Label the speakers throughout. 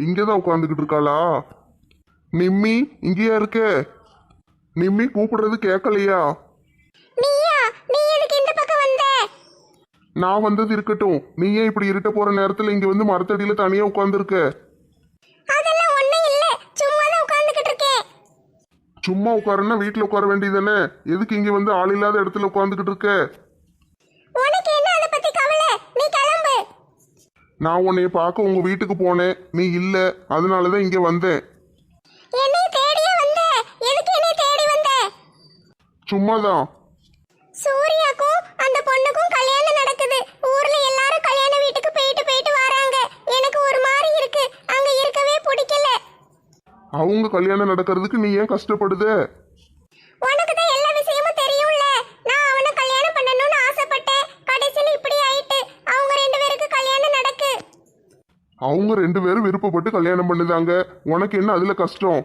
Speaker 1: இங்கதான் உட்காந்துக்கிட்டு இருக்காளா? நிம்மி இங்கேயா இருக்க? நிம்மி கூப்பிடுறது கேட்கலையா? நான் வந்தது இருக்கட்டும். நீ ஏன் இப்படி இருட்ட போற நேரத்துல இங்க வந்து மரத்தடியில தனியா உட்காந்துருக்க
Speaker 2: அதெல்லாம் ஒண்ணும் இல்ல. சும்மா தான் உட்கார்ந்துகிட்டு இருக்கேன்.
Speaker 1: சும்மா உட்காருன்னா வீட்டுல உட்கார வேண்டியதானே எதுக்கு இங்க வந்து ஆள் இல்லாத இடத்துல உட்காந்துக்கிட்டு இருக்க
Speaker 2: உனக்கு என்ன அதை பத்தி கவலை நீ கிளம்பு
Speaker 1: நான் உன்னைய பார்க்க உங்க வீட்டுக்கு போனேன். நீ இல்ல. அதனாலதான் இங்க வந்தேன்.
Speaker 2: என்னை தேடியே வந்த. எதுக்கு என்னை தேடி வந்த?
Speaker 1: சும்மாதான்.
Speaker 2: சூர்யாக்கும் அந்த பொண்ணுக்கும் கல்யாணம் நடக்குது. ஊர்ல எல்லாரும் கல்யாண வீட்டுக்கு போயிட்டு போயிட்டு வராங்க. எனக்கு ஒரு மாதிரி இருக்கு. அங்க இருக்கவே பிடிக்கல.
Speaker 1: அவங்க கல்யாணம் நடக்கிறதுக்கு நீ ஏன் கஷ்டப்படுத
Speaker 2: உனக்கு தான் எல்லா விஷயமும் தெரியும்ல நான் அவனை கல்யாணம் பண்ணணும்னு ஆசைப்பட்டேன் கடைசியில் இப்படி ஆயிட்டு அவங்க ரெண்டு பேருக்கு கல்யாணம் நடக்கு
Speaker 1: அவங்க ரெண்டு பேரும் விருப்பப்பட்டு கல்யாணம் பண்ணுதாங்க. உனக்கு என்ன அதுல கஷ்டம்?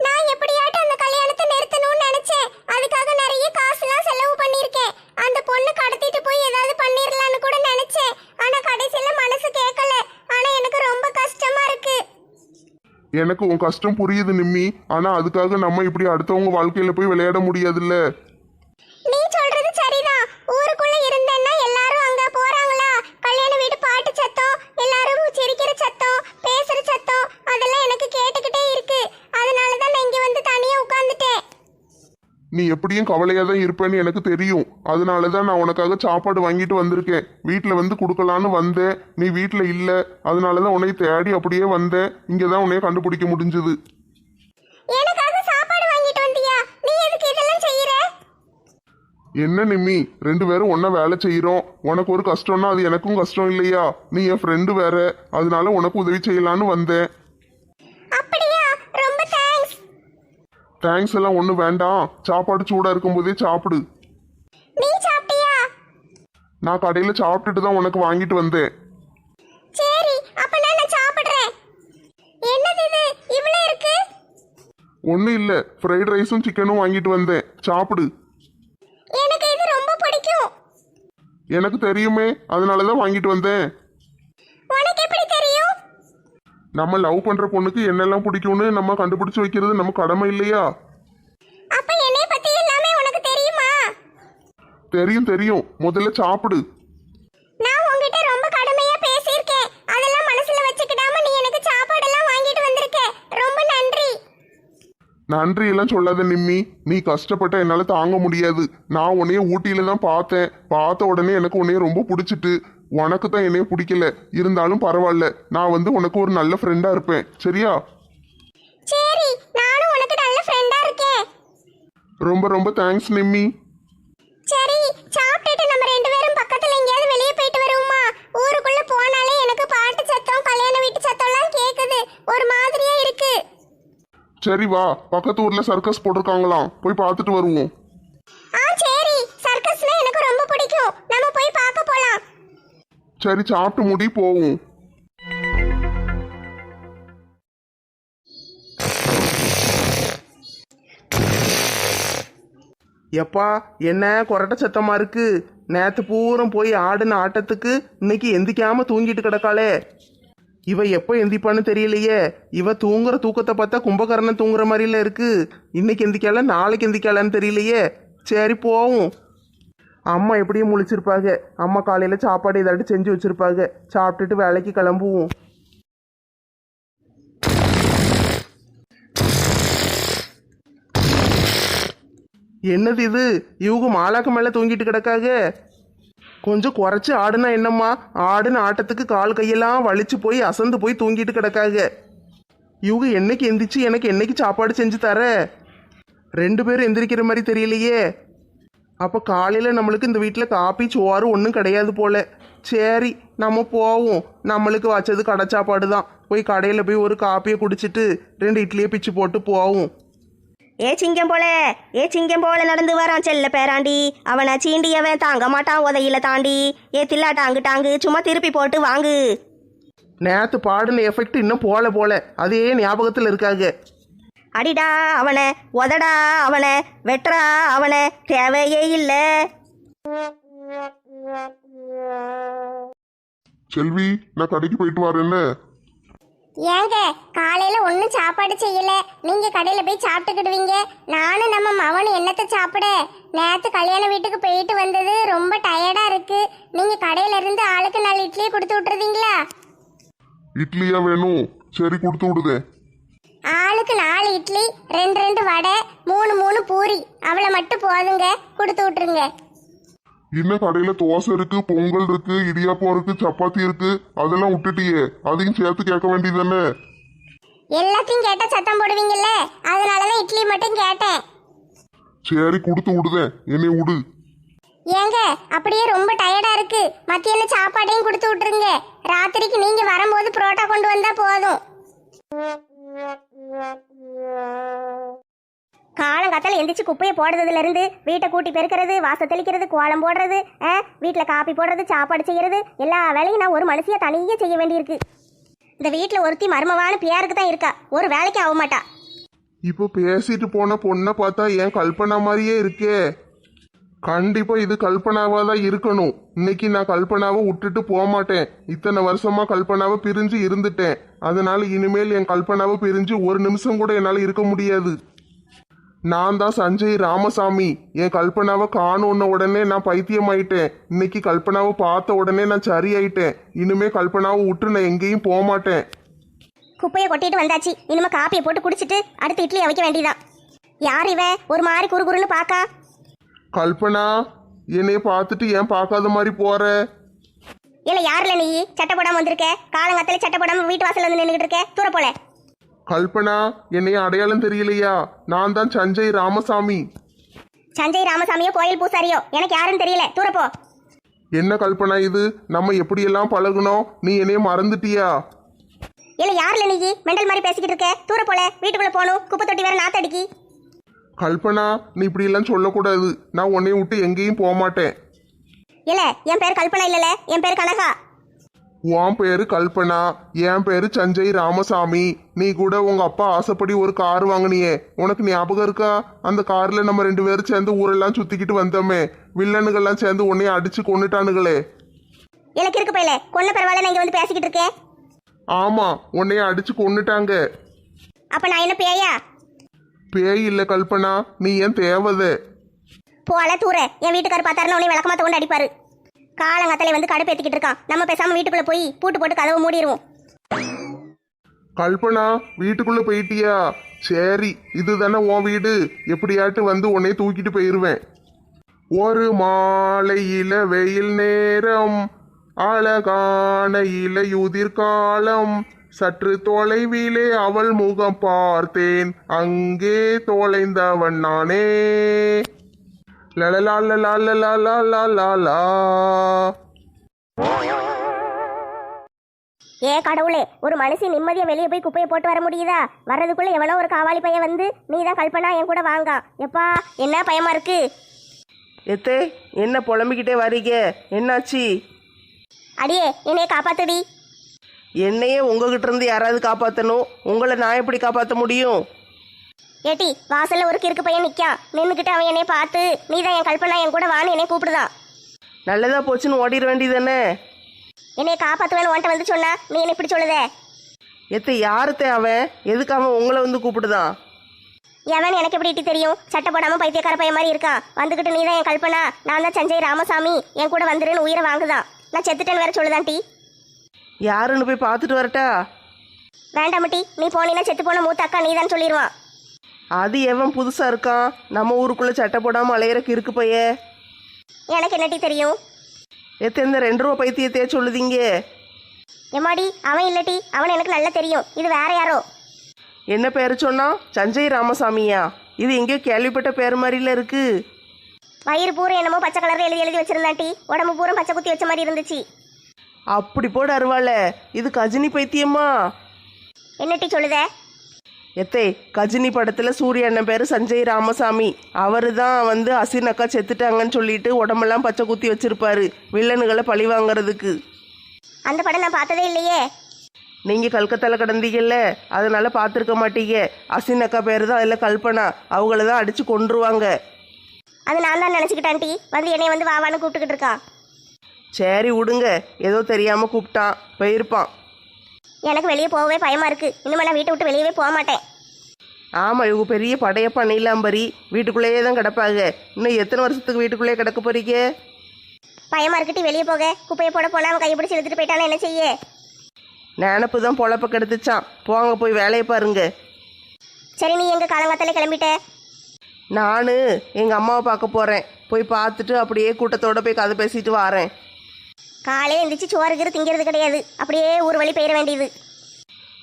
Speaker 2: நான் எப்படியாட்டும் அந்த கல்யாணத்தை நிறுத்தணும்னு நினைச்சேன். அதுக்காக நிறைய காசுலாம் செலவு பண்ணியிருக்கேன். அந்த பொண்ணு கடத்திட்டு போய் ஏதாவது பண்ணிரலாம்னு கூட நினைச்சேன். ஆனா கடைசியில மனசு கேட்கல ஆனா எனக்கு ரொம்ப கஷ்டமா இருக்கு.
Speaker 1: எனக்கு உன் கஷ்டம் புரியுது நிம்மி. ஆனா அதுக்காக நம்ம இப்படி அடுத்தவங்க வாழ்க்கையில போய் விளையாட முடியாதுல்ல
Speaker 2: நீ சொல்றது சரிதான் ஊருக்குள்ள இருந்தேன்னா எல்லாரும் அங்க போறாங்களா கல்யாண வீடு பாட்டு சத்தம் எல்லாரும் சிரிக்கிற சத்தம் பேசுற சத்தம் அதெல்லாம் எனக்கு கேட்டுக்கிட்டே இருக்கு அதனால தான் நான் இங்க வந்து தனியா உட்கார்ந்துட்டேன்
Speaker 1: நீ எப்படியும் கவலையா தான் இருப்பேன்னு எனக்கு தெரியும். அதனால தான் நான் உனக்காக சாப்பாடு வாங்கிட்டு வந்திருக்கேன். வீட்டில் வந்து கொடுக்கலான்னு வந்தேன். நீ வீட்டில் இல்லை. அதனால தான் உன்னை தேடி அப்படியே வந்தேன். இங்கே தான் உன்னைய கண்டுபிடிக்க முடிஞ்சது.
Speaker 2: எனக்காக சாப்பாடு வாங்கிட்டு வந்தியா? நீ எதுக்கு இதெல்லாம் செய்யற?
Speaker 1: என்ன நிம்மி? ரெண்டு பேரும் ஒன்றா வேலை செய்கிறோம் உனக்கு ஒரு கஷ்டம்னா அது எனக்கும் கஷ்டம் இல்லையா? நீ என் ஃப்ரெண்டு வேற. அதனால உனக்கு உதவி செய்யலான்னு வந்தேன்
Speaker 2: அப்படியா ரொம்ப தேங்க்ஸ்
Speaker 1: தேங்க்ஸ் எல்லாம் ஒன்றும் வேண்டாம். சாப்பாடு சூடாக இருக்கும்போதே சாப்பிடு.
Speaker 2: நீ சாப்பிட்டியா?
Speaker 1: நான் கடையில் சாப்பிட்டுட்டு தான் உனக்கு வாங்கிட்டு வந்தேன்.
Speaker 2: சரி அப்ப நான் சாப்பிடுறேன். என்னது இது? இவ்வளவு இருக்கு?
Speaker 1: ஒன்றும் இல்லை. ஃப்ரைட் ரைஸும் சிக்கனும் வாங்கிட்டு வந்தேன். சாப்பிடு.
Speaker 2: எனக்கு இது ரொம்ப பிடிக்கும்.
Speaker 1: எனக்கு தெரியுமே. அதனால தான் வாங்கிட்டு வந்தேன். நம்ம லவ் பண்ற பொண்ணுக்கு என்னெல்லாம் பிடிக்கும்னு நம்ம கண்டுபிடிச்சு வைக்கிறது நம்ம கடமை இல்லையா?
Speaker 2: அப்ப என்னை பத்தி எல்லாமே உனக்கு தெரியுமா?
Speaker 1: தெரியும் தெரியும். முதல்ல சாப்பிடு.
Speaker 2: நான் உன்கிட்ட ரொம்ப கடுமையா பேசியிருக்கேன். அதெல்லாம் மனசுல வச்சுக்கிடாம நீ எனக்கு சாப்பாடெல்லாம் வாங்கிட்டு வந்திருக்க. ரொம்ப நன்றி.
Speaker 1: நன்றி எல்லாம் சொல்லாத நிம்மி. நீ கஷ்டப்பட்ட என்னால தாங்க முடியாது. நான் உன்னைய ஊட்டியில தான் பார்த்தேன். பார்த்த உடனே எனக்கு உன்னைய ரொம்ப பிடிச்சிட்டு. உனக்கு தான் என்னைய பிடிக்கல. இருந்தாலும் பரவாயில்ல. நான் வந்து உனக்கு ஒரு நல்ல ஃப்ரெண்டா இருப்பேன். சரியா?
Speaker 2: சரி நானும் உனக்கு நல்ல ஃப்ரெண்டா இருக்கேன்.
Speaker 1: ரொம்ப ரொம்ப தேங்க்ஸ் நிம்மி.
Speaker 2: சரி சாப்பிட்டுட்டு நம்ம ரெண்டு பேரும் பக்கத்துல எங்கேயாவது வெளியே போயிட்டு வருவோமா? ஊருக்குள்ள போனாலே எனக்கு பாட்டு சத்தம் கல்யாண வீட்டு சத்தம்லாம் கேக்குது. ஒரு மாதிரியா இருக்கு.
Speaker 1: சரி வா. பக்கத்து ஊர்ல சர்க்கஸ் போட்டிருக்காங்களாம். போய் பார்த்துட்டு வருவோம்
Speaker 2: ஆ சரி சர்க்கஸ்னா எனக்கு ரொம்ப பிடிக்கும் நம்ம போய் பார்க்க போலாம்
Speaker 1: சரி சாப்பிட்டு முடி போவோம்.
Speaker 3: எப்பா என்ன கொரட்ட சத்தமா இருக்கு? நேத்து பூரம் போய் ஆடின ஆட்டத்துக்கு இன்னைக்கு எந்திக்காம தூங்கிட்டு கிடக்காளே. இவ எப்போ எந்திப்பான்னு தெரியலையே. இவ தூங்குற தூக்கத்தை பார்த்தா கும்பகரணம் தூங்குற மாதிரில இருக்கு. இன்னைக்கு எந்திக்கால நாளைக்கு எந்திக்காளான்னு தெரியலையே. சரி போவோம். அம்மா எப்படியும் முழிச்சிருப்பாங்க. அம்மா காலையில் சாப்பாடு ஏதாட்டு செஞ்சு வச்சிருப்பாங்க. சாப்பிட்டுட்டு வேலைக்கு கிளம்புவோம். என்னது இது? இவங்க மாலாக்கு மேலே தூங்கிட்டு கிடக்காக? கொஞ்சம் குறைச்சி ஆடுனா என்னம்மா? ஆடுன ஆட்டத்துக்கு கால் கையெல்லாம் வலிச்சு போய் அசந்து போய் தூங்கிட்டு கிடக்காக. இவங்க என்னைக்கு எந்திரிச்சு எனக்கு என்னைக்கு சாப்பாடு செஞ்சு தர? ரெண்டு பேரும் எந்திரிக்கிற மாதிரி தெரியலையே. அப்போ காலையில் நம்மளுக்கு இந்த வீட்டில் காப்பி சோறு ஒன்றும் கிடையாது போல. சரி நம்ம போவோம். நம்மளுக்கு வச்சது கடை சாப்பாடு தான். போய் கடையில் போய் ஒரு காப்பியை குடிச்சிட்டு ரெண்டு இட்லியை பிச்சு போட்டு போவோம்.
Speaker 4: ஏ சிங்கம் போல ஏ சிங்கம் போல நடந்து வரான் செல்ல பேராண்டி. அவனை சீண்டியவன் தாங்க மாட்டான் உதையில தாண்டி. ஏ தில்லாட்டாங்கு டாங்கு சும்மா திருப்பி போட்டு வாங்கு.
Speaker 3: நேத்து பாடின எஃபெக்ட் இன்னும் போல போல. அதே ஞாபகத்தில் இருக்காங்க.
Speaker 4: அடிடா அவனை உதடா அவனை வெட்டுறா அவனை தேவையே இல்லை.
Speaker 1: செல்வி நான் கடைக்கு போயிட்டு வரேன்ன
Speaker 5: ஏங்க காலையில ஒன்றும் சாப்பாடு செய்யல. நீங்க கடையில போய் சாப்பிட்டுக்கிடுவீங்க. நானும் நம்ம மவனும் என்னத்தை சாப்பிட? நேத்து கல்யாண வீட்டுக்கு போயிட்டு வந்தது ரொம்ப டயர்டா இருக்கு. நீங்க கடையில இருந்து ஆளுக்கு நாலு இட்லியை கொடுத்து விட்டுறதீங்களா
Speaker 6: இட்லியா வேணும்? சரி கொடுத்து விடுதேன்.
Speaker 5: ஆளுக்கு நாலு இட்லி ரெண்டு ரெண்டு வடை மூணு மூணு பூரி. அவளை மட்டும் போதுங்க கொடுத்து விட்டுருங்க.
Speaker 6: இன்னும் கடையில தோசை இருக்கு பொங்கல் இருக்கு இடியாப்பம் இருக்கு சப்பாத்தி இருக்கு அதெல்லாம் விட்டுட்டியே. அதையும் சேர்த்து கேட்க வேண்டியதானே
Speaker 5: எல்லாத்தையும் கேட்டா சத்தம் போடுவீங்கல்ல? அதனாலதான் இட்லி மட்டும் கேட்டேன்.
Speaker 6: சரி கொடுத்து விடுதேன். என்னை விடு.
Speaker 5: ஏங்க அப்படியே ரொம்ப டயர்டா இருக்கு. மத்தியான சாப்பாடையும் கொடுத்து விட்டுருங்க. ராத்திரிக்கு நீங்க வரும்போது புரோட்டா கொண்டு வந்தா போதும்.
Speaker 2: காலங்காத்தால எந்திரிச்சு குப்பையை போடுறதுல இருந்து வீட்டை கூட்டி பெருக்கிறது வாசல் தெளிக்கிறது கோலம் போடுறது வீட்டில் காப்பி போடுறது சாப்பாடு செய்யறது எல்லா வேலையும் நான் ஒரு மனுஷியா தனியே செய்ய வேண்டியிருக்கு. இந்த வீட்டில் ஒருத்தி மர்மமான பியாருக்கு தான் இருக்கா. ஒரு வேலைக்கு ஆக மாட்டா
Speaker 1: இப்போ பேசிட்டு போன பொண்ணை பார்த்தா ஏன் கல்பனா மாதிரியே இருக்கே? கண்டிப்பா இது கல்பனாவா தான் இருக்கணும். இன்னைக்கு நான் கல்பனாவை விட்டுட்டு போக மாட்டேன் இத்தனை வருஷமா கல்பனாவை பிரிஞ்சு இருந்துட்டேன். அதனால இனிமேல் என் கல்பனாவை பிரிஞ்சு ஒரு நிமிஷம் கூட என்னால் இருக்க முடியாது. நான் தான் சஞ்சய் ராமசாமி. என் கல்பனாவை காணுன்ன உடனே நான் பைத்தியமாயிட்டேன். இன்னைக்கு கல்பனாவை பார்த்த உடனே நான் சரியாயிட்டேன். இனிமே கல்பனாவை விட்டு நான் எங்கேயும் போக மாட்டேன்
Speaker 2: குப்பையை கொட்டிட்டு வந்தாச்சு. இனிமே காப்பியை போட்டு குடிச்சிட்டு அடுத்து இட்லியை வைக்க வேண்டியதான் யார் இவன்? ஒரு மாதிரி குறுகுறுன்னு பாக்கா
Speaker 1: கல்பனா என்னைய பார்த்துட்டு ஏன் பார்க்காத மாதிரி போற?
Speaker 2: இல்ல யாருல நீ? சட்டை போடாம வந்திருக்க? காலங்காத்தால சட்டை போடாம வீட்டு வாசல்ல வந்து நின்றுட்டு இருக்க? தூர போல.
Speaker 1: கல்பனா என்னைய அடையாளம் தெரியலையா? நான் தான் சஞ்சய் ராமசாமி.
Speaker 2: சஞ்சய் ராமசாமியோ கோயில் பூசாரியோ? எனக்கு யாருன்னு தெரியல. தூர போ.
Speaker 1: என்ன கல்பனா இது? நம்ம எப்படியெல்லாம் பழகுனோம்? நீ என்னைய மறந்துட்டியா?
Speaker 2: இல்ல யாருல நீ? மெண்டல் மாதிரி பேசிக்கிட்டு இருக்க? தூர போல. வீட்டுக்குள்ள போகணும் குப்பை தொட்டி வேற நாத்தடிக்கி.
Speaker 1: கல்பனா நீ இப்படியெல்லாம் சொல்லக்கூடாது. நான் உன்னைய விட்டு எங்கேயும் போக மாட்டேன்
Speaker 2: இல்ல என் பேர் கல்பனா இல்லல? என் பேர் கனகா.
Speaker 1: உன் பேரு கல்பனா என் பேரு சஞ்சய் ராமசாமி. நீ கூட உங்க அப்பா ஆசைப்படி ஒரு கார் வாங்கினியே. உனக்கு ஞாபகம் இருக்கா? அந்த கார்ல நம்ம ரெண்டு பேரும் சேர்ந்து ஊரெல்லாம் சுத்திக்கிட்டு வந்தோமே. வில்லனுகள்லாம் சேர்ந்து உன்னைய அடிச்சு கொண்டுட்டானுங்களே
Speaker 2: எனக்கு இருக்கு போயில. கொன்ன பரவாயில்ல நான் இங்க வந்து பேசிக்கிட்டு இருக்கேன்.
Speaker 1: ஆமா உன்னைய அடிச்சு கொன்னுட்டாங்க.
Speaker 2: அப்ப நான் என்ன பேயா?
Speaker 1: பேய் இல்ல கல்பனா நீ ஏன் தேவதை?
Speaker 2: போல தூர என் வீட்டுக்காரர் பார்த்தாருன்னா உன்னை விளக்கமாத்த கொண்டு அடிப்பாரு. காலங்காத்தாலே வந்து கடுப்பேத்திக்கிட்டு இருக்கான். நம்ம பேசாம வீட்டுக்குள்ள போய் பூட்டு போட்டு கதவை மூடிடுவோம்
Speaker 1: கல்பனா வீட்டுக்குள்ள போயிட்டியா? சரி இதுதானே உன் வீடு. எப்படியாட்டு வந்து உன்னை தூக்கிட்டு போயிருவேன். ஒரு மாலையில வெயில் நேரம் அழகான இலையுதிர் காலம். சற்று தொலைவிலே அவள் முகம் பார்த்தேன். அங்கே தொலைந்தவன் நானே. லலலா லலா லலா லலா லலா
Speaker 2: ஏ கடவுளே ஒரு மனுஷன் நிம்மதியா வெளியே போய் குப்பையை போட்டு வர முடியுதா? வர்றதுக்குள்ள எவனோ ஒரு காவாலி பையன் வந்து நீ தான் கல்பனா என் கூட வாங்க. எப்பா என்ன பயமா இருக்கு?
Speaker 3: எத்தே என்ன புலம்பிக்கிட்டே வரீங்க? என்னாச்சு?
Speaker 2: அடியே என்னைய காப்பாத்துடி.
Speaker 3: என்னையே உங்ககிட்ட இருந்து யாராவது காப்பாற்றணும் உங்களை நான் எப்படி காப்பாற்ற முடியும்?
Speaker 2: ஏட்டி வாசல்ல ஒரு கிறுக்கு பையன் நிக்கான் நின்னுக்கிட்டு அவன் என்னைய பார்த்து நீ தான் என் கல்பனா என் கூட வான்னு என்னைய கூப்பிடுதான்.
Speaker 3: நல்லதா போச்சுன்னு ஓடிட வேண்டியதானே
Speaker 2: என்னைய காப்பாத்துவேன்னு உன்ட்ட வந்து சொன்னா நீ என்ன இப்படி சொல்லுதே?
Speaker 3: எத்தை யாருத்தே அவன்? எதுக்கு அவன் உங்களை வந்து கூப்பிடுதான்?
Speaker 2: எவன் எனக்கு எப்படி இட்டி தெரியும்? சட்டை போடாம பைத்தியக்கார பையன் மாதிரி இருக்கான். வந்துகிட்டு நீ தான் என் கல்பனா நான் தான் சஞ்சய் ராமசாமி என் கூட வந்துருன்னு உயிரை வாங்குதான். நான் செத்துட்டேன்னு வேற சொல்லுதான் டி
Speaker 3: யாருன்னு போய் பார்த்துட்டு வரட்டா?
Speaker 2: வேண்டாம் நீ போனீன்னா செத்து போன மூத்த அக்கா நீ தான் சொல்லிடுவான்
Speaker 3: அது எவன் புதுசா இருக்கான்? நம்ம ஊருக்குள்ள சட்டை போடாம அலையிறக்கு இருக்கு பைய.
Speaker 2: எனக்கு என்னட்டி தெரியும்?
Speaker 3: எத்த இந்த ரெண்டு ரூபா பைத்தியத்தையே சொல்லுதீங்க.
Speaker 2: எம்மாடி அவன் இல்லட்டி அவன் எனக்கு நல்லா தெரியும். இது வேற யாரோ?
Speaker 3: என்ன பேர் சொன்னா? சஞ்சய் ராமசாமியா? இது எங்கேயோ கேள்விப்பட்ட பேர் மாதிரில இருக்கு.
Speaker 2: வயிறு பூரா என்னமோ பச்சை கலர்ல எழுதி எழுதி வச்சிருந்தாட்டி உடம்பு பூரா பச்சை குத்தி வச்ச மாதிரி இருந்துச்சு.
Speaker 3: அப்படி போட அருவாள. இது கஜினி பைத்தியமா?
Speaker 2: என்னட்டி சொல்லுதே?
Speaker 3: எத்தே கஜினி படத்துல சூரிய அண்ணன் பேரு சஞ்சய் ராமசாமி. அவரு தான் வந்து அசின் அக்கா செத்துட்டாங்கன்னு சொல்லிட்டு உடம்பெல்லாம் பச்சை குத்தி வச்சிருப்பாரு வில்லனுகளை பழி வாங்குறதுக்கு.
Speaker 2: அந்த படம் நான் பார்த்ததே இல்லையே.
Speaker 3: நீங்க கல்கத்தால கிடந்தீங்கல்ல அதனால பார்த்துருக்க மாட்டீங்க. அசின் அக்கா பேரு தான் அதில் கல்பனா. அவங்கள தான் அடிச்சு கொன்றுவாங்க.
Speaker 2: அது நான் தான் நினச்சிக்கிட்டான்ட்டி வந்து என்னை வந்து வாவான்னு கூப்பிட்டுக்கிட்டு இருக்கான்.
Speaker 3: சரி விடுங்க. ஏதோ தெரியாம கூப்பிட்டான் போயிருப்பான்.
Speaker 4: எனக்கு வெளியே போகவே பயமா இருக்கு. இனிமே நான் வீட்டை விட்டு வெளியவே போக மாட்டேன்.
Speaker 3: ஆமாம் இவங்க பெரிய படையப்பா நீலாம்பரி வீட்டுக்குள்ளேயே தான் கிடப்பாங்க. இன்னும் எத்தனை வருஷத்துக்கு வீட்டுக்குள்ளேயே கிடக்க போறீங்க?
Speaker 4: பயமா இருக்கட்டி வெளியே போக. குப்பையை போட போனா அவன் கையை பிடிச்சி இழுத்துட்டு போயிட்டானா என்ன செய்ய?
Speaker 3: நினப்பு தான் பொழப்ப கெடுத்துச்சான். போங்க போய் வேலையை பாருங்க.
Speaker 4: சரி நீ எங்க காலங்காத்தாலே கிளம்பிட்ட?
Speaker 3: நான் எங்கள் அம்மாவை பார்க்க போகிறேன் போய் பார்த்துட்டு அப்படியே கூட்டத்தோட போய் கதை பேசிட்டு வரேன்.
Speaker 4: காலையில எந்திரிச்சு சோறு கீறு திங்கிறது கிடையாது. அப்படியே ஊர் வழி போயிட வேண்டியது.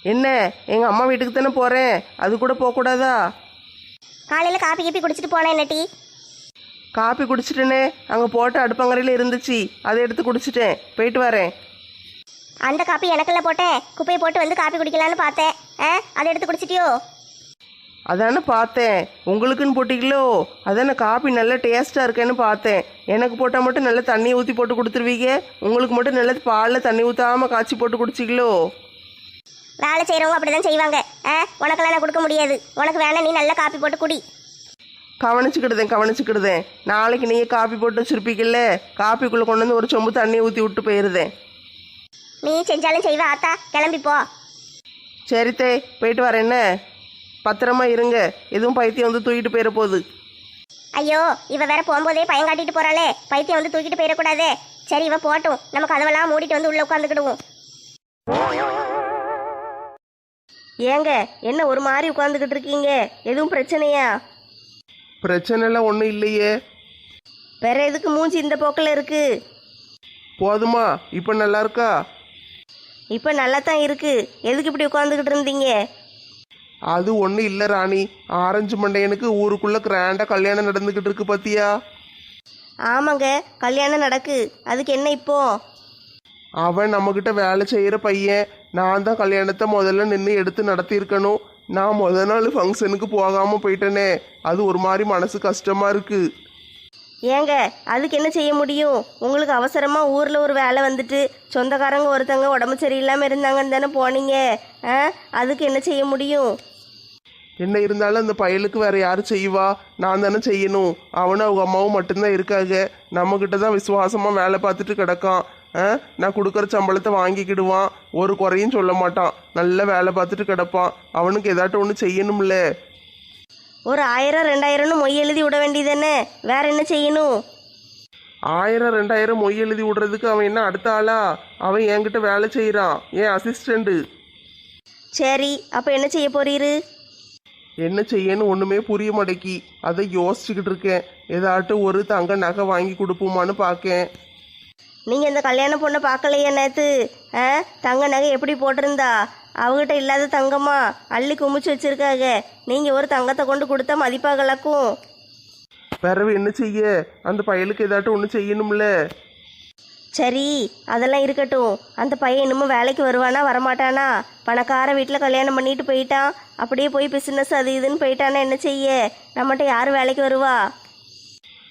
Speaker 3: என்ன? எங்கள் அம்மா வீட்டுக்கு தானே போகிறேன் அது கூட போகக்கூடாதா
Speaker 4: காலையில காப்பி கீப்பி குடிச்சிட்டு போனேன் என்ன டீ?
Speaker 3: காப்பி குடிச்சிட்டேனே. அங்கே போட்ட அடுப்பங்கரையில் இருந்துச்சு. அதை எடுத்து குடிச்சிட்டேன். போயிட்டு வரேன்.
Speaker 4: அந்த காப்பி எனக்குள்ள போட்டேன். குப்பையை போட்டு வந்து காப்பி குடிக்கலான்னு பார்த்தேன். ஆ? அதை எடுத்து குடிச்சிட்டியோ?
Speaker 3: அதானே பார்த்தேன். உங்களுக்குன்னு போட்டிங்களோ? அதானே காப்பி நல்ல டேஸ்ட்டாக இருக்கேன்னு பார்த்தேன். எனக்கு போட்டால் மட்டும் நல்ல தண்ணி ஊற்றி போட்டு கொடுத்துருவீங்க? உங்களுக்கு மட்டும் நல்ல பாலில் தண்ணி ஊற்றாமல் காய்ச்சி போட்டு குடிச்சிங்களோ?
Speaker 4: வேலை செய்கிறவங்க அப்படிதான் செய்வாங்க. ஆ உனக்கெல்லாம் நான் கொடுக்க முடியாது. உனக்கு வேணா நீ நல்லா காப்பி போட்டு குடி.
Speaker 3: கவனிச்சுக்கிடுதேன் கவனிச்சுக்கிடுதேன். நாளைக்கு நீங்கள் காப்பி போட்டு வச்சுருப்பீங்கல்ல? காப்பிக்குள்ளே கொண்டு வந்து ஒரு சொம்பு தண்ணி ஊற்றி விட்டு போயிருந்தேன்
Speaker 4: நீ செஞ்சாலும் செய்வ ஆத்தா. கிளம்பி போ.
Speaker 3: சரித்தே போயிட்டு வரேன் என்ன? பத்திரமா இருங்க. எதுவும் பைத்தியம் வந்து தூக்கிட்டு போயிட போகுது
Speaker 4: ஐயோ இவ வேற போகும்போதே பயம் காட்டிட்டு போறாளே. பைத்தியம் வந்து தூக்கிட்டு போயிடக்கூடாதே. சரி இவ போட்டும் நம்ம கதவெல்லாம் மூடிட்டு வந்து உள்ள உட்காந்துக்கிடுவோம். ஏங்க என்ன ஒரு மாதிரி உட்காந்துக்கிட்டு இருக்கீங்க? எதுவும் பிரச்சனையா?
Speaker 3: பிரச்சனைலாம் ஒன்றும் இல்லையே.
Speaker 4: வேற எதுக்கு மூஞ்சி இந்த போக்கில் இருக்கு?
Speaker 3: போதுமா? இப்போ நல்லா இருக்கா?
Speaker 4: இப்போ நல்லா தான் இருக்கு. எதுக்கு இப்படி உட்காந்துக்கிட்டு இருந்தீங்க?
Speaker 3: அது ஒன்றும் இல்லை ராணி. ஆரஞ்சு மண்டையனுக்கு ஊருக்குள்ளே கிராண்டாக கல்யாணம் நடந்துக்கிட்டு இருக்கு பார்த்தியா
Speaker 4: ஆமாங்க கல்யாணம் நடக்கு. அதுக்கு என்ன இப்போ?
Speaker 3: அவன் நம்மக்கிட்ட வேலை செய்கிற பையன். நான் தான் கல்யாணத்தை முதல்ல நின்று எடுத்து நடத்தியிருக்கணும். நான் முத நாள் ஃபங்க்ஷனுக்கு போகாமல் போயிட்டேனே. அது ஒரு மாதிரி மனசு கஷ்டமாக இருக்குது
Speaker 4: ஏங்க அதுக்கு என்ன செய்ய முடியும்? உங்களுக்கு அவசரமாக ஊரில் ஒரு வேலை வந்துட்டு சொந்தக்காரங்க ஒருத்தங்க உடம்பு சரியில்லாமல் இருந்தாங்கன்னு தானே போனீங்க. ஆ அதுக்கு என்ன செய்ய முடியும்?
Speaker 3: என்ன இருந்தாலும் அந்த பயலுக்கு வேற யார் செய்வா? நான் தானே செய்யணும். அவனும் அவங்க அம்மாவும் மட்டும்தான் இருக்காங்க. நம்மக்கிட்ட தான் விசுவாசமாக வேலை பார்த்துட்டு கிடக்கான். ஆ நான் கொடுக்குற சம்பளத்தை வாங்கிக்கிடுவான். ஒரு குறையும் சொல்ல மாட்டான். நல்ல வேலை பார்த்துட்டு கிடப்பான். அவனுக்கு ஏதாட்டும் ஒன்று செய்யணும்ல.
Speaker 4: ஒரு ஆயிரம் ரெண்டாயிரம்னு மொய் எழுதி விட வேண்டியதானே வேற என்ன செய்யணும்?
Speaker 3: ஆயிரம் ரெண்டாயிரம் மொய் எழுதி விடுறதுக்கு அவன் என்ன அடுத்த ஆளா? அவன் என்கிட்ட வேலை செய்கிறான் என் அசிஸ்டண்ட்டு
Speaker 4: சரி அப்போ என்ன செய்ய போறீரு?
Speaker 3: என்ன செய்யன்னு ஒன்றுமே புரிய மாட்டேக்கி அதை யோசிச்சுக்கிட்டு இருக்கேன். ஏதாட்டும் ஒரு தங்க நகை வாங்கி கொடுப்போமான்னு பார்க்கேன்
Speaker 4: நீங்க இந்த கல்யாண பொண்ணை பார்க்கலையா நேத்து? ஆ? தங்க நகை எப்படி போட்டிருந்தா? அவகிட்ட இல்லாத தங்கமா அள்ளி குமிச்சு வச்சிருக்காங்க. நீங்க ஒரு தங்கத்தை கொண்டு கொடுத்தா மதிப்பாகலக்கும்
Speaker 3: பிறவு என்ன செய்ய? அந்த பயலுக்கு ஏதாட்டும் ஒன்று செய்யணும்ல.
Speaker 4: சரி அதெல்லாம் இருக்கட்டும். அந்த பையன் இன்னமும் வேலைக்கு வருவானா வரமாட்டானா? பணக்கார வீட்டில் கல்யாணம் பண்ணிட்டு போயிட்டான். அப்படியே போய் பிசினஸ் அது இதுன்னு போயிட்டானா என்ன செய்ய? நம்மகிட்ட யார் வேலைக்கு வருவா?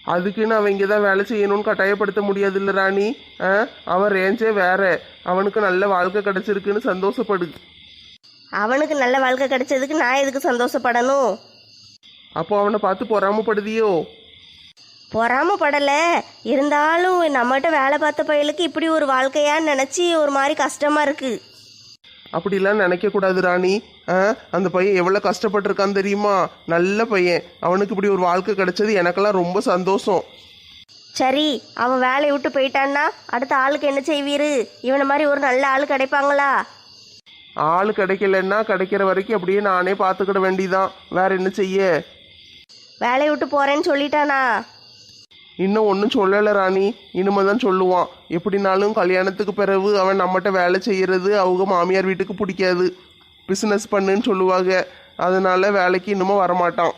Speaker 3: அதுக்குன்னு அவன் இங்கே தான் வேலை செய்யணும்னு கட்டாயப்படுத்த முடியாதுல்ல ராணி. ஆ? அவன் ரேஞ்சே வேற. அவனுக்கு நல்ல வாழ்க்கை கிடைச்சிருக்குன்னு சந்தோஷப்படு.
Speaker 4: அவனுக்கு நல்ல வாழ்க்கை கிடைச்சதுக்கு நான் எதுக்கு சந்தோஷப்படணும்?
Speaker 3: அப்போ அவனை பார்த்து பொறாமப்படுதியோ?
Speaker 4: பொறாமப்படல. இருந்தாலும் நம்மகிட்ட வேலை பார்த்த பையலுக்கு இப்படி ஒரு வாழ்க்கையான்னு நினச்சி ஒரு மாதிரி கஷ்டமா இருக்கு.
Speaker 3: அப்படிலாம் நினைக்கக்கூடாது ராணி. ஆ அந்த பையன் எவ்வளோ கஷ்டப்பட்டிருக்கான்னு தெரியுமா? நல்ல பையன். அவனுக்கு இப்படி ஒரு வாழ்க்கை கிடைச்சது எனக்கெல்லாம் ரொம்ப சந்தோஷம்.
Speaker 4: சரி அவன் வேலையை விட்டு போயிட்டான்னா அடுத்த ஆளுக்கு என்ன செய்வீரு? இவனை மாதிரி ஒரு நல்ல ஆள் கிடைப்பாங்களா?
Speaker 3: ஆள் கிடைக்கலன்னா கிடைக்கிற வரைக்கும் அப்படியே நானே பார்த்துக்கிட வேண்டியதான் வேற என்ன செய்ய?
Speaker 4: வேலையை விட்டு போறேன்னு சொல்லிட்டானா?
Speaker 3: இன்னும் ஒன்றும் சொல்லலை ராணி. இனிமே தான் சொல்லுவான். எப்படினாலும் கல்யாணத்துக்கு பிறகு அவன் நம்மகிட்ட வேலை செய்யறது அவங்க மாமியார் வீட்டுக்கு பிடிக்காது. பிஸ்னஸ் பண்ணுன்னு சொல்லுவாங்க. அதனால வேலைக்கு இன்னமும் வரமாட்டான்.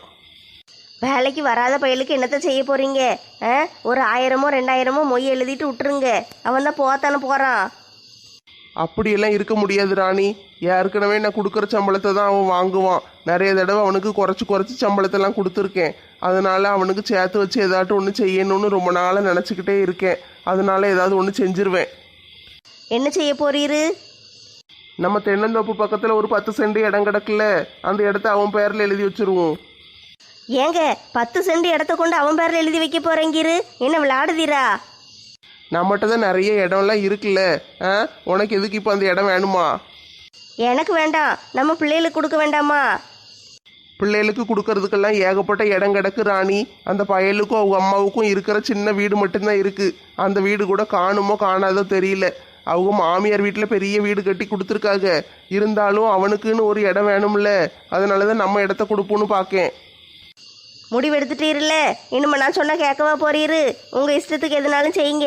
Speaker 4: வேலைக்கு வராத பயலுக்கு என்னத்த செய்ய போறீங்க? ஆ? ஒரு ஆயிரமோ ரெண்டாயிரமோ மொய் எழுதிட்டு விட்டுருங்க. அவன் தான் போத்தானே போறான்.
Speaker 3: அப்படியெல்லாம் இருக்க முடியாது ராணி. ஏற்கனவே நான் கொடுக்குற சம்பளத்தை தான் அவன் வாங்குவான். நிறைய தடவை அவனுக்கு குறைச்சி குறைச்சி சம்பளத்தெல்லாம் கொடுத்துருக்கேன். அதனால அவனுக்கு சேர்த்து வச்சு ஏதாட்டும் ஒன்று செய்யணும்னு ரொம்ப நாளாக நினச்சிக்கிட்டே இருக்கேன். அதனால ஏதாவது ஒன்று செஞ்சிருவேன்.
Speaker 4: என்ன செய்ய போறீரு?
Speaker 3: நம்ம தென்னந்தோப்பு பக்கத்தில் ஒரு பத்து சென்ட் இடம் கிடக்குல்ல அந்த இடத்த அவன் பேரில் எழுதி வச்சிருவோம்.
Speaker 4: ஏங்க பத்து சென்ட் இடத்த கொண்டு அவன் பேர்ல எழுதி வைக்க போறேங்கிரு? என்ன விளையாடுதீரா?
Speaker 3: நம்மகிட்ட தான் நிறைய இடம்லாம் இருக்குல்ல ஆ? உனக்கு எதுக்கு இப்போ அந்த இடம் வேணுமா?
Speaker 4: எனக்கு வேண்டாம். நம்ம பிள்ளைகளுக்கு கொடுக்க வேண்டாமா?
Speaker 3: பிள்ளைகளுக்கு கொடுக்கறதுக்கெல்லாம் ஏகப்பட்ட இடம் கிடக்கு ராணி. அந்த பயலுக்கும் அவங்க அம்மாவுக்கும் இருக்கிற சின்ன வீடு மட்டும்தான் இருக்கு. அந்த வீடு கூட காணுமோ காணாதோ தெரியல. அவங்க மாமியார் வீட்டில் பெரிய வீடு கட்டி கொடுத்துருக்காங்க. இருந்தாலும் அவனுக்குன்னு ஒரு இடம் வேணும்ல. அதனால தான் நம்ம இடத்த கொடுப்போன்னு பார்க்கேன்
Speaker 4: முடிவு எடுத்துட்டீர்ல இனிமே நான் சொன்னா கேட்கவா போறீரு? உங்க இஷ்டத்துக்கு எதுனாலும் செய்யுங்க.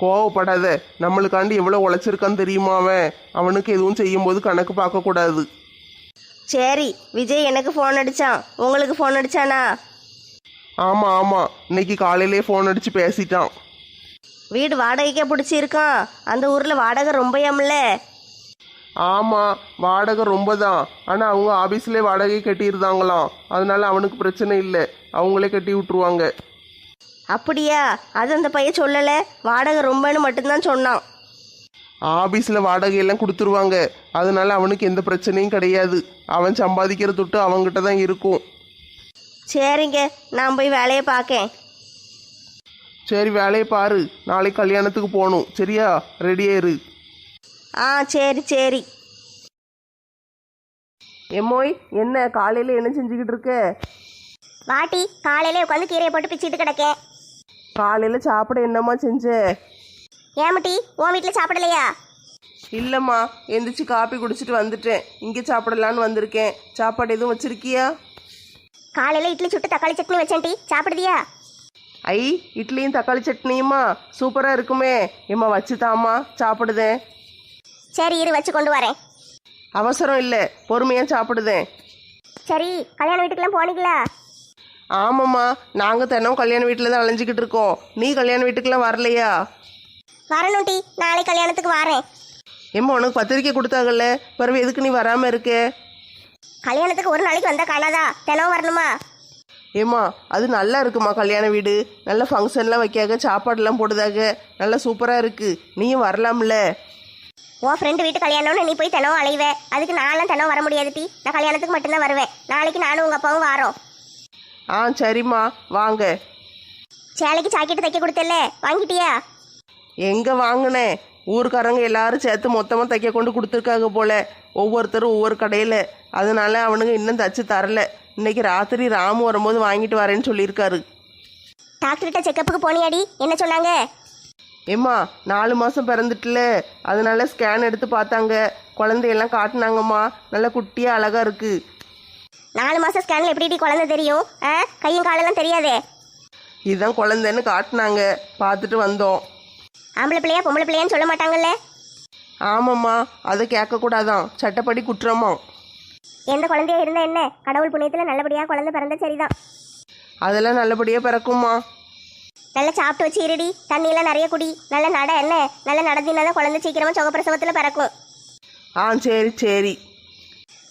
Speaker 3: கோவப்படாத. நம்மளுக்காண்டி எவ்வளோ உழைச்சிருக்கான்னு தெரியுமா அவன்? அவனுக்கு எதுவும் செய்யும்போது கணக்கு பார்க்கக்கூடாது.
Speaker 4: சரி விஜய் எனக்கு ஃபோன் அடிச்சான். உங்களுக்கு ஃபோன் அடிச்சானா?
Speaker 3: ஆமாம் ஆமாம் இன்னைக்கு காலையிலே ஃபோன் அடித்து பேசிட்டான்.
Speaker 4: வீடு வாடகைக்கே பிடிச்சிருக்கான். அந்த ஊர்ல வாடகை ரொம்பயாம்ல?
Speaker 3: ஆமாம் வாடகை ரொம்ப தான் ஆனால் அவங்க ஆஃபீஸ்லேயே வாடகை கட்டியிருந்தாங்களாம். அதனால அவனுக்கு பிரச்சனை இல்லை. அவங்களே கட்டி விட்ருவாங்க
Speaker 4: அப்படியா? அது அந்த பையன் சொல்லல. வாடகை ரொம்பன்னு மட்டும்தான் சொன்னான்.
Speaker 3: ஆஃபீஸில் வாடகையெல்லாம் கொடுத்துருவாங்க. அதனால அவனுக்கு எந்த பிரச்சனையும் கிடையாது. அவன் சம்பாதிக்கிற துட்டு அவங்ககிட்ட தான் இருக்கும்.
Speaker 4: சரிங்க நான் போய் வேலையை பார்க்கேன்.
Speaker 3: சரி வேலையை பாரு. நாளைக்கு கல்யாணத்துக்கு போகணும். சரியா? ரெடியாக இரு.
Speaker 4: ஆ சரி சரி.
Speaker 3: எம்மோய் என்ன காலையில் என்ன செஞ்சுக்கிட்டு இருக்க?
Speaker 4: வாட்டி காலையில உட்காந்து கீரையை போட்டு பிச்சுட்டு கிடக்கேன்.
Speaker 3: காலையில் சாப்பிட என்னம்மா செஞ்ச?
Speaker 4: ஏமட்டி உன் வீட்டில் சாப்பிடலையா?
Speaker 3: இல்லைம்மா எந்திரிச்சு காப்பி குடிச்சிட்டு வந்துட்டேன். இங்கே சாப்பிடலான்னு வந்திருக்கேன். சாப்பாடு எதுவும் வச்சிருக்கியா?
Speaker 4: காலையில இட்லி சுட்டு தக்காளி சட்னி வச்சேன்டி சாப்பிடுதியா?
Speaker 3: ஐ இட்லியும் தக்காளி சட்னியுமா? சூப்பராக இருக்குமே. ஏம்மா வச்சு தாம்மா சாப்பிடுதேன்
Speaker 4: சரி இரு வச்சு கொண்டு வரேன்.
Speaker 3: அவசரம் இல்லை. பொறுமையாக சாப்பிடுதேன்
Speaker 4: சரி கல்யாண வீட்டுக்கெல்லாம் போனீங்களா?
Speaker 3: ஆமாம்மா. நாங்கள் தினம் கல்யாண வீட்டில் தான் அலைஞ்சிக்கிட்டு இருக்கோம். நீ கல்யாண வீட்டுக்கெல்லாம் வரலையா?
Speaker 4: வரணும் டி நாளை கல்யாணத்துக்கு வரேன்.
Speaker 3: ஏம்மா உனக்கு பத்திரிக்கை கொடுத்தாங்கல்ல? பிறகு எதுக்கு நீ வராமல் இருக்கே?
Speaker 4: கல்யாணத்துக்கு ஒரு நாளைக்கு வந்தா காணாதா? தினம் வரணுமா?
Speaker 3: ஏம்மா அது நல்லா இருக்குமா கல்யாண வீடு? நல்ல ஃபங்க்ஷன்லாம் வைக்காக சாப்பாடுலாம் போடுதாக. நல்லா சூப்பராக இருக்கு. நீயும் வரலாம்ல.
Speaker 4: உன் ஃப்ரெண்டு வீட்டு கல்யாணம்னு நீ போய் தினம் அலைவ. அதுக்கு நான்லாம் தினம் வர முடியாது டி. நான் கல்யாணத்துக்கு மட்டும்தான் வருவேன். நாளைக்கு நானும் உங்க அப்பாவும் வாரோம்.
Speaker 3: ஆ சரிம்மா. வாங்க.
Speaker 4: சேலைக்கு ஜாக்கெட் தைக்க கொடுத்தல வாங்கிட்டியா?
Speaker 3: எங்கே வாங்கினேன் ஊர்க்காரங்க எல்லாரும் சேர்த்து மொத்தமாக தைக்க கொண்டு கொடுத்துருக்காங்க போல. ஒவ்வொருத்தரும் ஒவ்வொரு கடையில். அதனால அவனுங்க இன்னும் தச்சு தரல. இன்னைக்கு ராத்திரி ராமு வரும்போது வாங்கிட்டு வரேன்னு சொல்லியிருக்காரு.
Speaker 4: டாக்டர்கிட்ட செக்கப்புக்கு போனியாடி. என்ன சொன்னாங்க?
Speaker 3: ஏம்மா நாலு மாதம் பிறந்துட்டுல. அதனால ஸ்கேன் எடுத்து பார்த்தாங்க. குழந்தையெல்லாம் காட்டினாங்கம்மா. நல்லா குட்டியாக அழகாக இருக்குது
Speaker 4: நாலு மாசம் ஸ்கேன்ல எப்படி குழந்தை தெரியும்? ஆ? கையும் காலெல்லாம் தெரியாதே.
Speaker 3: இதுதான் குழந்தைன்னு காட்டினாங்க. பார்த்துட்டு வந்தோம்.
Speaker 4: ஆம்பளை பிள்ளையா பொம்பளை பிள்ளையான்னு சொல்ல மாட்டாங்கல்ல?
Speaker 3: ஆமாம்மா அதை கேட்கக்கூடாதான். சட்டப்படி குற்றமா?
Speaker 4: எந்த குழந்தையா இருந்தா என்ன? கடவுள் புண்ணியத்துல நல்லபடியா குழந்தை பிறந்த சரிதான்.
Speaker 3: அதெல்லாம் நல்லபடியாக பிறக்கும்மா.
Speaker 4: நல்லா சாப்பிட்டு வச்சு இருடி. தண்ணியெல்லாம் நிறைய குடி. நல்ல நட என்ன? நல்ல நடந்தினால குழந்தை சீக்கிரமா சுகப்பிரசவத்துல பிறக்கும்.
Speaker 3: ஆ சரி சரி.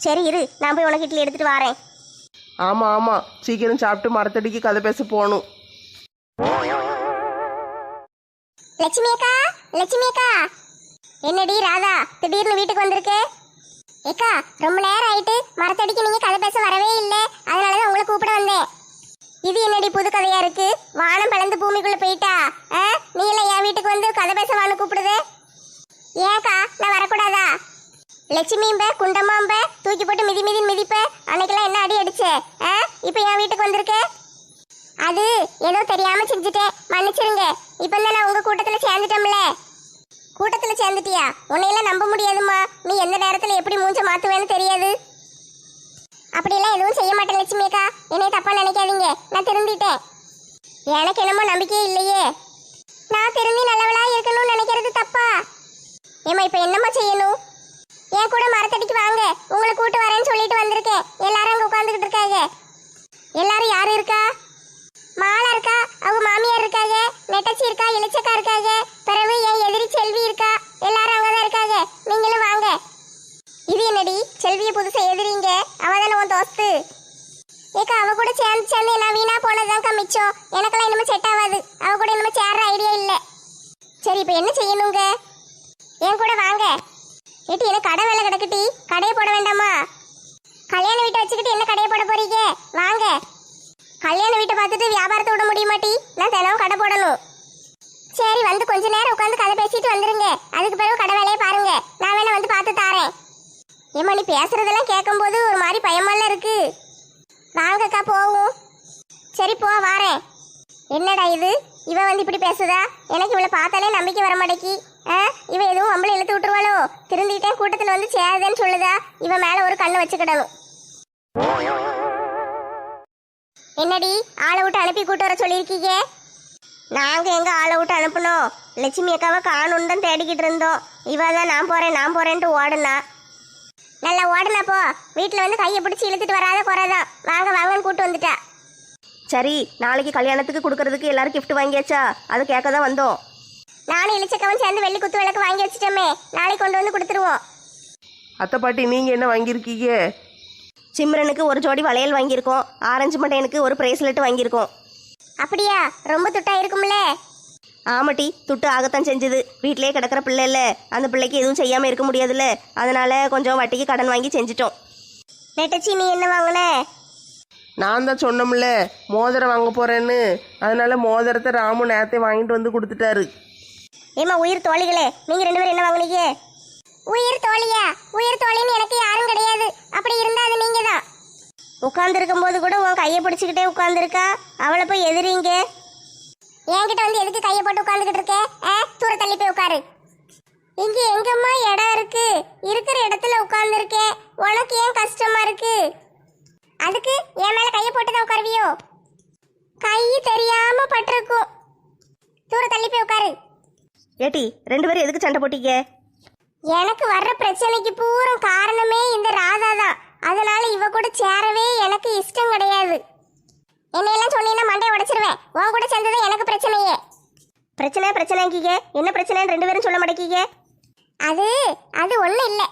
Speaker 4: சரி இரு நான் போய் உனக்கு இட்லி எடுத்துட்டு வரேன்.
Speaker 3: ஆமாம் ஆமாம் சீக்கிரம் சாப்பிட்டு மரத்தடிக்கு கதை பேச போகணும்.
Speaker 2: லட்சுமி அக்கா லட்சுமி அக்கா.
Speaker 4: என்னடி ராதா திடீர்னு வீட்டுக்கு வந்திருக்கே?
Speaker 2: ஏக்கா ரொம்ப நேரம் ஆயிட்டு மரத்தடிக்கு நீங்க கதை பேச வரவே இல்லை. அதனாலதான் உங்களை கூப்பிட வந்தேன்.
Speaker 4: இது என்னடி புது கதையா இருக்கு? வானம் பிளந்து பூமிக்குள்ள போயிட்டா? ஆ? நீ எல்லாம் என் வீட்டுக்கு வந்து கதை பேச வானு கூப்பிடுது?
Speaker 2: ஏக்கா நான் வரக்கூடாதா?
Speaker 4: லட்சுமிம்ப குண்டமாம்ப தூக்கி போட்டு மிதி மிதி மிதிப்ப? அன்னைக்கெல்லாம் என்ன அடி அடிச்ச? ஆ? என் வீட்டுக்கு வந்திருக்கேன்
Speaker 2: அது ஏதோ தெரியாம செஞ்சுட்டேன் மன்னிச்சிருங்க. இப்போ நான் உங்க கூட்டத்துல சேர்ந்துட்டோம்ல.
Speaker 4: கூட்டத்துல சேர்ந்துட்டியா? உன்னையெல்லாம் நம்ப முடியாதும்மா. நீ எந்த நேரத்துல எப்படி மூஞ்ச மாத்துவேன்னு தெரியாது.
Speaker 2: அப்படிலாம் எதுவும் செய்ய மாட்டேன் லட்சுமி அக்கா. என்னைய தப்பா நினைக்காதீங்க. நான் திருந்திட்டேன்.
Speaker 4: எனக்கு என்னமோ நம்பிக்கையே இல்லையே.
Speaker 2: நான் திரும்பி நல்லவளா இருக்கணும்னு நினைக்கிறது தப்பா?
Speaker 4: ஏம்மா இப்போ என்னம்மா செய்யணும்?
Speaker 2: என் கூட மரத்தடிக்கு வாங்க. உங்களை கூட்டு வரேன்னு சொல்லிட்டு வந்திருக்கேன். எல்லாரும் அங்கே உட்காந்துக்கிட்டு இருக்காங்க.
Speaker 4: எல்லாரும் யாரும் இருக்கா?
Speaker 2: மாலா இருக்கா? அவங்க மாமியார் இருக்காங்க. நெட்டச்சி இருக்கா? இளிச்சக்கா இருக்காங்க. பிறகு என் எதிரி செல்வி இருக்கா? எல்லாரும் அங்கதான் இருக்காங்க. நீங்களும் வாங்க.
Speaker 4: இது என்னடி? செல்விய புதுசா எதிரிங்க. அவ தானே உன் தோஸ்து.
Speaker 2: ஏக்கா அவ கூட சேர்ந்து சேர்ந்து நான் வீணா போனதுதான் மிச்சம். எனக்கெல்லாம் இனிமே செட் ஆகாது. அவ கூட இனிமே சேர்ற ஐடியா இல்லை.
Speaker 4: சரி இப்போ என்ன செய்யணுங்க?
Speaker 2: என் கூட வாங்க.
Speaker 4: ஏட்டி எனக்கு கடை வேலை கிடக்குட்டி கடையை போட வேண்டாமா?
Speaker 2: கல்யாண வீட்டை வச்சுக்கிட்டு என்ன கடையை போட போறீங்க? வாங்க.
Speaker 4: கல்யாண வீட்டை பார்த்துட்டு வியாபாரத்தை விட முடிய மாட்டி நான் தினமும் கடை போடணும்.
Speaker 2: சரி வந்து கொஞ்ச நேரம் உட்காந்து கதை பேசிட்டு வந்துருங்க. அதுக்கு பிறகு கடை வேலையை பாருங்க. நான் வேணா வந்து பார்த்து தாரேன். ஏம்மா நீ பேசுறதெல்லாம் கேட்கும்போது ஒரு மாதிரி பயமெல்லாம் இருக்கு. வாங்கக்கா போவோம். சரி போ வாரேன். என்னடா இது? இவ வந்து இப்படி பேசுதா? எனக்கு இவளை பார்த்தாலே நம்பிக்கை வர மாட்டேக்கி. ஆ? இவ எதுவும் நம்மளை இழுத்து விட்டுருவாளோ? திருந்திட்டேன் கூட்டத்தில் வந்து சேருதேன்னு சொல்லுதா? இவன் மேலே ஒரு கண்ணு வச்சுக்கிடணும். என்னடி ஆளை விட்டு அனுப்பி கூட்டு வர சொல்லியிருக்கீங்க? நாங்க எங்க ஆளை விட்டு அனுப்பணும்? லட்சுமி அக்காவை காணும்னு தான் தேடிக்கிட்டு இருந்தோம். இவ தான் நான் போறேன் நான் போறேன்ட்டு ஓடுனா. நல்லா ஓடுனா போ. வீட்டில் வந்து கையை பிடிச்சி இழுத்துட்டு வராத குறைதான். வாங்க வாங்கன்னு கூட்டு வந்துட்டா.
Speaker 4: சரி நாளைக்கு கல்யாணத்துக்கு கொடுக்கறதுக்கு எல்லாரும் gift வாங்கியாச்சா? அது கேட்க தான் வந்தோம்.
Speaker 2: நானும் இளிச்சக்கவும் சேர்ந்து வெள்ளி குத்து விளக்கு வாங்கி வச்சிட்டோமே. நாளைக்கு கொண்டு வந்து கொடுத்துருவோம்.
Speaker 3: அத்தை பாட்டி நீங்கள் என்ன வாங்கியிருக்கீங்க?
Speaker 4: சிம்ரனுக்கு ஒரு ஜோடி வளையல் வாங்கியிருக்கோம். ஆரஞ்சு மட்டையனுக்கு ஒரு பிரேஸ்லெட் வாங்கியிருக்கோம்.
Speaker 2: அப்படியா? ரொம்ப துட்டா இருக்கும்ல?
Speaker 4: ஆமாட்டி துட்டு ஆகத்தான் செஞ்சது. வீட்டிலேயே கிடக்கிற பிள்ளை இல்லை அந்த பிள்ளைக்கு எதுவும் செய்யாமல் இருக்க முடியாதுல்ல. அதனால கொஞ்சம் வட்டிக்கு கடன் வாங்கி செஞ்சிட்டோம்.
Speaker 2: நெட்டச்சி நீ என்ன வாங்கின?
Speaker 3: நான் தான் சொன்னோம்ல மோதிரம் வாங்க போகிறேன்னு அதனால மோதிரத்தை ராமு நேரத்தை வாங்கிட்டு வந்து கொடுத்துட்டாரு.
Speaker 2: ஏமா உயிர் தோழிகளே நீங்க ரெண்டு பேரும் என்ன வாங்குனீங்க? உயிர் தோழியா? உயிர் தோழின்னு எனக்கு யாரும் கிடையாது. அப்படி இருந்தா அது நீங்க தான்.
Speaker 4: உட்காந்துருக்கும் போது கூட உன் கையை பிடிச்சிக்கிட்டே உட்காந்துருக்கா அவளை போய் எதிரிங்க
Speaker 2: என்கிட்ட வந்து எதுக்கு கையை போட்டு உட்காந்துக்கிட்டு இருக்க? ஆ? தூர தள்ளி போய் உட்காரு. இங்க எங்கம்மா இடம் இருக்கு? இருக்கிற இடத்துல உட்கார்ந்துருக்கேன் உனக்கு ஏன் கஷ்டமா இருக்கு? அதுக்கு என் மேல கையை போட்டு தான் உட்காருவியோ? கை தெரியாம பட்டிருக்கும். தூர தள்ளி போய் உட்காரு.
Speaker 4: ஏட்டி ரெண்டு பேரும் எதுக்கு சண்டை போட்டீங்க
Speaker 2: எனக்கு வர்ற பிரச்சனைக்கு பூரம் காரணமே இந்த ராதா தான். அதனால இவ கூட சேரவே எனக்கு இஷ்டம் கிடையாது. என்னையெல்லாம் சொன்னீங்கன்னா மண்டையை உடைச்சிருவேன். உன் கூட சேர்ந்தது எனக்கு பிரச்சனையே.
Speaker 4: பிரச்சனை பிரச்சனைக்கீங்க என்ன பிரச்சனைன்னு ரெண்டு பேரும் சொல்ல மாட்டேக்கீங்க
Speaker 2: அது அது ஒன்றும் இல்லை.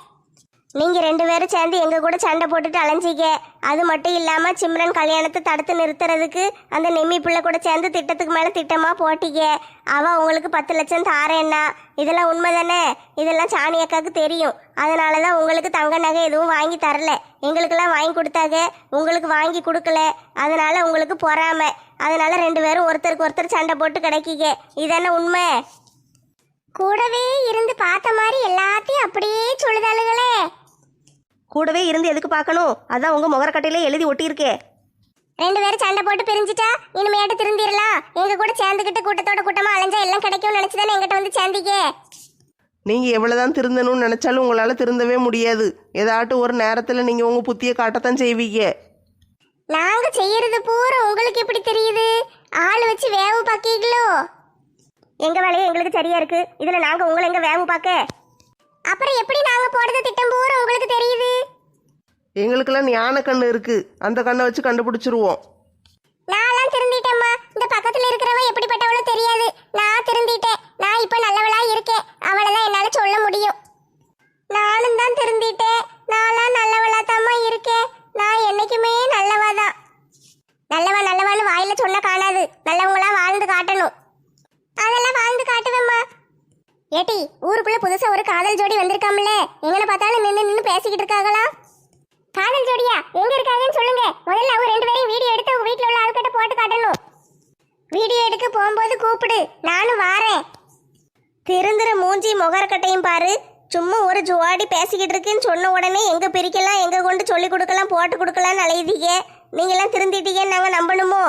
Speaker 4: நீங்க ரெண்டு பேரும் சேர்ந்து எங்க கூட சண்டை போட்டுட்டு அலைஞ்சிக்க அது மட்டும் இல்லாம சிம்ரன் கல்யாணத்தை தடுத்து நிறுத்துறதுக்கு அந்த நெம்மி பிள்ளை கூட சேர்ந்து திட்டத்துக்கு மேல திட்டமா போட்டிக்க அவ உங்களுக்கு பத்து லட்சம் தாரேன்னா. இதெல்லாம் உண்மை தானே இதெல்லாம் சாணி அக்காவுக்கு தெரியும். அதனாலதான் உங்களுக்கு தங்க நகை எதுவும் வாங்கி தரல. எங்களுக்கெல்லாம் வாங்கி கொடுத்தாங்க. உங்களுக்கு வாங்கி கொடுக்கல. அதனால உங்களுக்கு பொறாம. அதனால ரெண்டு பேரும் ஒருத்தருக்கு ஒருத்தர் சண்டை போட்டு கிடைக்கிக்க இதானே உண்மை?
Speaker 2: கூடவே இருந்து பார்த்த மாதிரி எல்லாத்தையும் அப்படியே சொல்லுதாளுகளே.
Speaker 4: கூடவே இருந்து எதுக்கு பார்க்கணும்? அதான் உங்க முகரக்கட்டையிலே எழுதி ஒட்டியிருக்கே.
Speaker 2: ரெண்டு பேரும் சண்டை போட்டு பிரிஞ்சுட்டா இனிமேட்டு திருந்திரலாம் எங்க கூட சேர்ந்துக்கிட்டு கூட்டத்தோட கூட்டமா அலைஞ்சா எல்லாம் கிடைக்கும்னு நினைச்சுதானே எங்கிட்ட வந்து சேர்ந்தீங்க?
Speaker 3: நீங்கள் எவ்வளோதான் திருந்தணும்னு நினச்சாலும் உங்களால் திருந்தவே முடியாது. ஏதாட்டும் ஒரு நேரத்தில் நீங்கள் உங்கள் புத்தியை காட்டத்தான் செய்வீங்க.
Speaker 2: நாங்க செய்யறது பூரா உங்களுக்கு எப்படி தெரியுது? ஆள் வச்சு வேவு பாக்கீங்களோ?
Speaker 4: எங்க வேலையே எங்களுக்கு சரியா இருக்கு. இதுல நாங்க உங்களை எங்க வேவு பார்க்க
Speaker 2: அப்புறம் எப்படி நாங்க போடுற திட்டம் பூரா உங்களுக்கு தெரியுது?
Speaker 3: எங்களுக்கெல்லாம் ஞான கண்ணு இருக்குது அந்த கண்ணை வச்சு கண்டுபிடிச்சிருவோம்.
Speaker 2: நான்லாம் திருந்திட்டேம்மா. இந்த பக்கத்துல இருக்கிறவ எப்படிப்பட்டவளோ தெரியாது. நான் திருந்திட்டேன் நான் இப்ப நல்லவளா இருக்கேன் அவளதான் என்னால சொல்ல முடியும் நானும் தான் திருந்திட்டேன் நான்லாம் நல்லவளா தாம்மா இருக்கேன் நான் என்னைக்குமே நல்லவா தான் நல்லவா நல்லவான்னு வாயில சொன்ன காணாது நல்லவங்களா வாழ்ந்து காட்டணும் அதெல்லாம் வாழ்ந்து காட்டுவேம்மா ஏட்டி ஊருக்குள்ள புதுசா ஒரு காதல் ஜோடி வந்திருக்காம்ல எங்கன பார்த்தாலும் நின்று நின்று பேசிக்கிட்டு இருக்காங்களா காதல் ஜோடியா எங்க இருக்காங்கன்னு சொல்லுங்க முதல்ல அவங்க ரெண்டு பேரையும் வீடியோ எடுத்து உங்க வீட்ல உள்ள ஆள்கிட்ட போட்டு காட்டணும் வீடியோ எடுக்க போகும்போது கூப்பிடு நானும் வாரேன்
Speaker 4: திருந்துற மூஞ்சி முகரக்கட்டையும் பாரு. சும்மா ஒரு ஜுவாடி பேசிக்கிட்டு இருக்குன்னு சொன்ன உடனே எங்க பிரிக்கலாம் எங்க கொண்டு சொல்லி கொடுக்கலாம் போட்டு கொடுக்கலாம்னு அலையுதீங்க. நீங்கெல்லாம் திருந்திட்டீங்கன்னு நாங்க நம்பணுமோ?